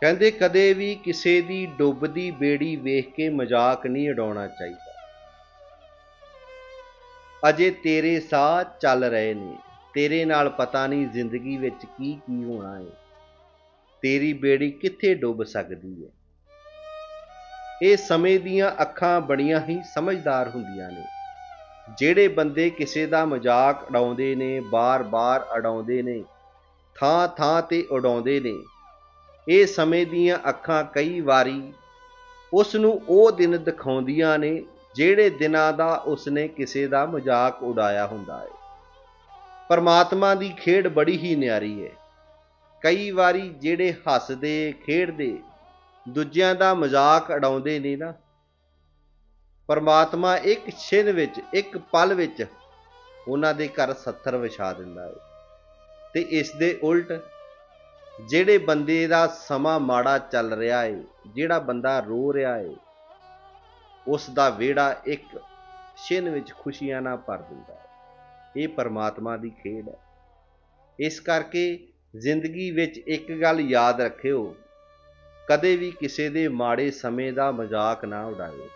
ਕਹਿੰਦੇ ਕਦੇ ਵੀ ਕਿਸੇ ਦੀ ਡੁੱਬਦੀ ਬੇੜੀ ਵੇਖ ਕੇ ਮਜ਼ਾਕ ਨਹੀਂ ਉਡਾਉਣਾ ਚਾਹੀਦਾ। ਅਜੇ ਤੇਰੇ ਸਾਹ ਚੱਲ ਰਹੇ ਨੇ, ਤੇਰੇ ਨਾਲ ਪਤਾ ਨਹੀਂ ਜ਼ਿੰਦਗੀ ਵਿੱਚ ਕੀ ਕੀ ਹੋਣਾ ਹੈ ਤੇਰੀ ਬੇੜੀ ਕਿੱਥੇ ਡੁੱਬ ਸਕਦੀ ਹੈ ਇਹ ਸਮੇਂ ਦੀਆਂ ਅੱਖਾਂ ਬੜੀਆਂ ਹੀ ਸਮਝਦਾਰ ਹੁੰਦੀਆਂ ਨੇ। ਜਿਹੜੇ ਬੰਦੇ ਕਿਸੇ ਦਾ ਮਜ਼ਾਕ ਉਡਾਉਂਦੇ ਨੇ, ਬਾਰ-ਬਾਰ ਉਡਾਉਂਦੇ ਨੇ, ਥਾਂ-ਥਾਂ ਤੇ ਉਡਾਉਂਦੇ ਨੇ ਇਹ ਸਮੇਂ ਦੀਆਂ ਅੱਖਾਂ ਕਈ ਵਾਰੀ ਉਸ ਨੂੰ ਉਹ ਦਿਨ ਦਿਖਾਉਂਦੀਆਂ ਨੇ ਜਿਹੜੇ ਦਿਨਾਂ ਦਾ ਉਸਨੇ ਕਿਸੇ ਦਾ ਮਜ਼ਾਕ ਉਡਾਇਆ ਹੁੰਦਾ ਹੈ। ਪਰਮਾਤਮਾ ਦੀ ਖੇਡ ਬੜੀ ਹੀ ਨਿਆਰੀ ਹੈ। ਕਈ ਵਾਰੀ ਜਿਹੜੇ ਹੱਸਦੇ, ਖੇਡਦੇ ਦੂਜਿਆਂ ਦਾ ਮਜ਼ਾਕ ਉਡਾਉਂਦੇ ਨੇ ਨਾ, ਪਰਮਾਤਮਾ ਇੱਕ ਛਿਨ ਵਿੱਚ, ਇੱਕ ਪਲ ਵਿੱਚ ਉਹਨਾਂ ਦੇ ਘਰ 70 ਵਿਛਾ ਦਿੰਦਾ ਹੈ ਤੇ ਇਸ ਦੇ ਉਲਟ ਜਿਹੜੇ ਬੰਦੇ ਦਾ ਸਮਾਂ ਮਾੜਾ ਚੱਲ ਰਿਹਾ ਹੈ ਜਿਹੜਾ ਬੰਦਾ ਰੋ ਰਿਹਾ ਹੈ ਉਸ ਦਾ ਵਿਹੜਾ ਇੱਕ ਛਿਨ ਵਿੱਚ ਖੁਸ਼ੀਆਂ ਨਾਲ ਭਰ ਦਿੰਦਾ ਹੈ ਇਹ ਪਰਮਾਤਮਾ ਦੀ ਖੇਡ ਹੈ ਇਸ ਕਰਕੇ ਜ਼ਿੰਦਗੀ ਵਿੱਚ ਇੱਕ ਗੱਲ ਯਾਦ ਰੱਖਿਓ, ਕਦੇ ਵੀ ਕਿਸੇ ਦੇ ਮਾੜੇ ਸਮੇਂ ਦਾ ਮਜ਼ਾਕ ਨਾ ਉਡਾਇਓ।